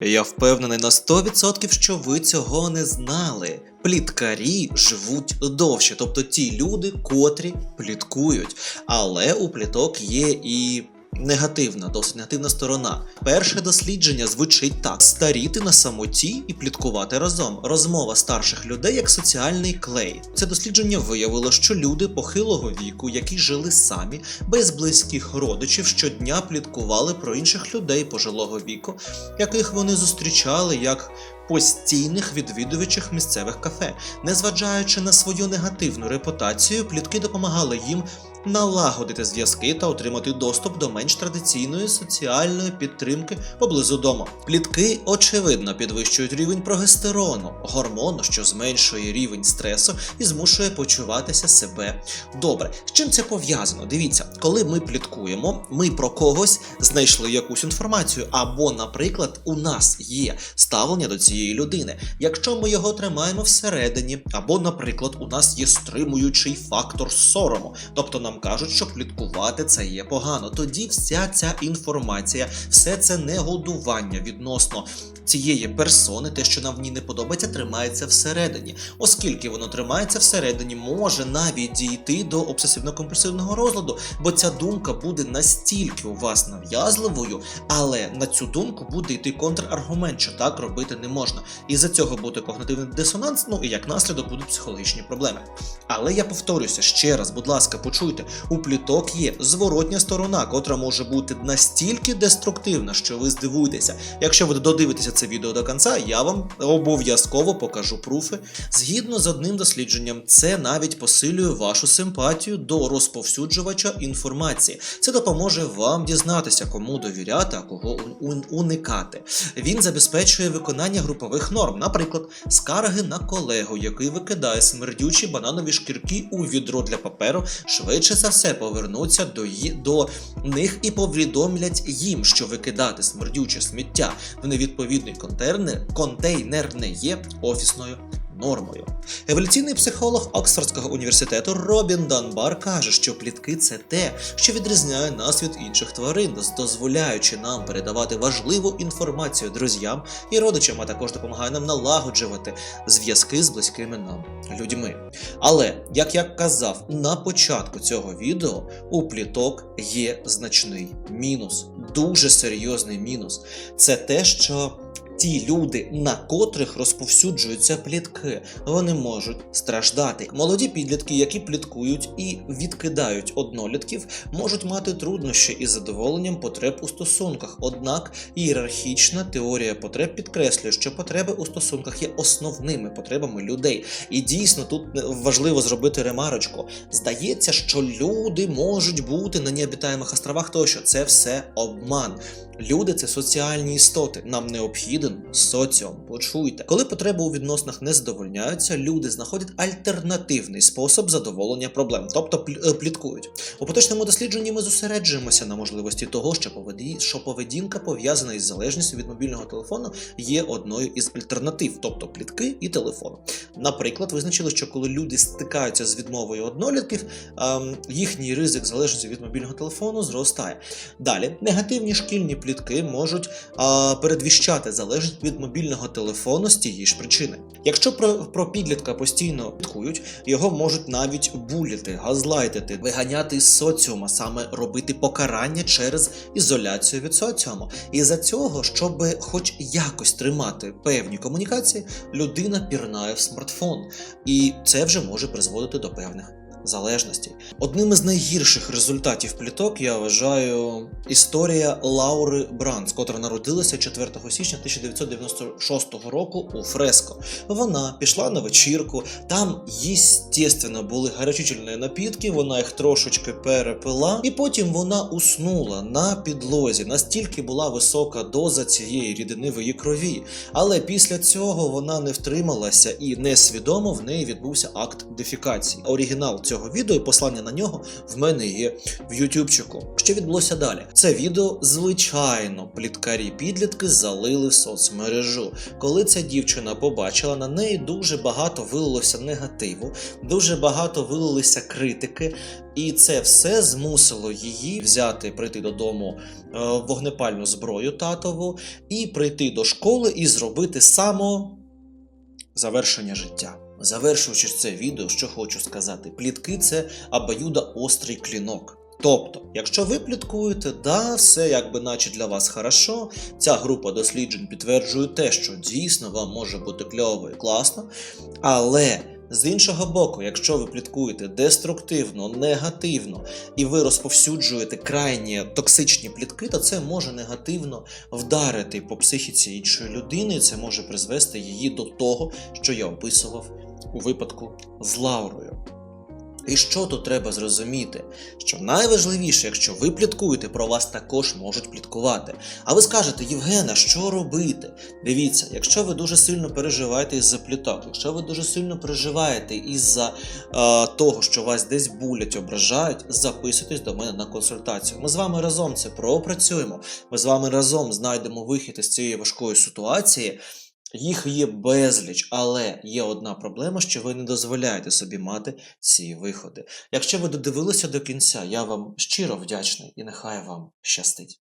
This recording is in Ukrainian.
Я впевнений на 100%, що ви цього не знали. Пліткарі живуть довше, тобто ті люди, котрі пліткують. Але у пліток є і. Негативна, досить негативна сторона. Перше дослідження звучить так: старіти на самоті і пліткувати разом. Розмова старших людей як соціальний клей. Це дослідження виявило, що люди похилого віку, які жили самі, без близьких родичів, щодня пліткували про інших людей пожилого віку, яких вони зустрічали як постійних відвідувачів місцевих кафе. Незважаючи на свою негативну репутацію, плітки допомагали їм налагодити зв'язки та отримати доступ до менш традиційної соціальної підтримки поблизу дому. Плітки очевидно підвищують рівень прогестерону, гормону, що зменшує рівень стресу і змушує почуватися себе добре. З чим це пов'язано? Дивіться, коли ми пліткуємо, ми про когось знайшли якусь інформацію, або, наприклад, у нас є ставлення до цієї людини. Якщо ми його тримаємо всередині, або, наприклад, у нас є стримуючий фактор сорому, тобто нам кажуть, що пліткувати це є погано. Тоді вся ця інформація, все це негодування відносно цієї персони, те, що нам в ній не подобається, тримається всередині. Оскільки воно тримається всередині, може навіть дійти до обсесивно-компульсивного розладу, бо ця думка буде настільки у вас нав'язливою, але на цю думку буде йти контраргумент, що так робити не можна. І за цього буде когнитивний дисонанс, ну і як наслідок будуть психологічні проблеми. Але я повторюся ще раз, будь ласка, почуйте, у пліток є зворотня сторона, котра може бути настільки деструктивна, що ви здивуєтеся. Якщо ви додивитеся це відео до кінця, я вам обов'язково покажу пруфи. Згідно з одним дослідженням, це навіть посилює вашу симпатію до розповсюджувача інформації. Це допоможе вам дізнатися, кому довіряти, а кого уникати. Він забезпечує виконання групових норм, наприклад, скарги на колегу, який викидає смердючі бананові шкірки у відро для паперу, швидше за все повернуться до, до них і повідомлять їм, що викидати смердюче сміття. В невідповідний контейнер, контейнер не є офісною нормою. Еволюційний психолог Оксфордського університету Робін Данбар каже, що плітки це те, що відрізняє нас від інших тварин, дозволяючи нам передавати важливу інформацію друзям і родичам, а також допомагає нам налагоджувати зв'язки з близькими нам людьми. Але, як я казав на початку цього відео, у пліток є значний мінус, дуже серйозний мінус. Це те, що ті люди, на котрих розповсюджуються плітки, вони можуть страждати. Молоді підлітки, які пліткують і відкидають однолітків, можуть мати труднощі із задоволенням потреб у стосунках. Однак ієрархічна теорія потреб підкреслює, що потреби у стосунках є основними потребами людей. І дійсно тут важливо зробити ремарочку. Здається, що люди можуть бути на необітаємих островах, тощо це все обман. Люди це соціальні істоти. Нам необхіден соціум. Почуйте, коли потреби у відносинах не задовольняються, люди знаходять альтернативний спосіб задоволення проблем, тобто е, пліткують. У поточному дослідженні ми зосереджуємося на можливості того, що поведі- що поведінка пов'язана із залежністю від мобільного телефону є одною із альтернатив, тобто плітки і телефон. Наприклад, визначили, що коли люди стикаються з відмовою однолітків, ем, їхній ризик залежності від мобільного телефону зростає. Далі негативні шкільні плітки можуть а, передвіщати залежність від мобільного телефону з тієї ж причини. Якщо про, про підлітка постійно пліткують, його можуть навіть буліти, газлайтити, виганяти із соціума, саме робити покарання через ізоляцію від соціуму. І за цього, щоб хоч якось тримати певні комунікації, людина пірнає в смартфон, і це вже може призводити до певних. Залежності. Одним із найгірших результатів пліток я вважаю історія Лаури Бранц, котра народилася 4 січня 1996 року у Фреско. Вона пішла на вечірку, там, естественно, були гарячительні напітки, вона їх трошечки перепила, і потім вона уснула на підлозі. Настільки була висока доза цієї рідини в її крові. Але після цього вона не втрималася і несвідомо в неї відбувся акт дефікації. Оригінал цього цього відео, і послання на нього в мене є в Ютубчику. Що відбулося далі? Це відео, звичайно, пліткарі підлітки залили в соцмережу. Коли ця дівчина побачила, на неї дуже багато вилилося негативу, дуже багато вилилося критики, і це все змусило її взяти, прийти додому е, вогнепальну зброю татову і прийти до школи і зробити само завершення життя. Завершуючи це відео, що хочу сказати, плітки це абаюда острий клінок. Тобто, якщо ви пліткуєте, да, все якби наче для вас хорошо, ця група досліджень підтверджує те, що дійсно вам може бути кльово і класно, але з іншого боку, якщо ви пліткуєте деструктивно, негативно і ви розповсюджуєте крайні токсичні плітки, то це може негативно вдарити по психіці іншої людини, це може призвести її до того, що я описував у випадку з Лаурою. І що тут треба зрозуміти? Що найважливіше, якщо ви пліткуєте, про вас також можуть пліткувати. А ви скажете, Євгена, що робити? Дивіться, якщо ви дуже сильно переживаєте із-за пліток, якщо ви дуже сильно переживаєте із-за е, того, що вас десь булять, ображають, записуйтесь до мене на консультацію. Ми з вами разом це пропрацюємо. Ми з вами разом знайдемо вихід із цієї важкої ситуації. Їх є безліч, але є одна проблема, що ви не дозволяєте собі мати ці виходи. Якщо ви додивилися до кінця, я вам щиро вдячний і нехай вам щастить.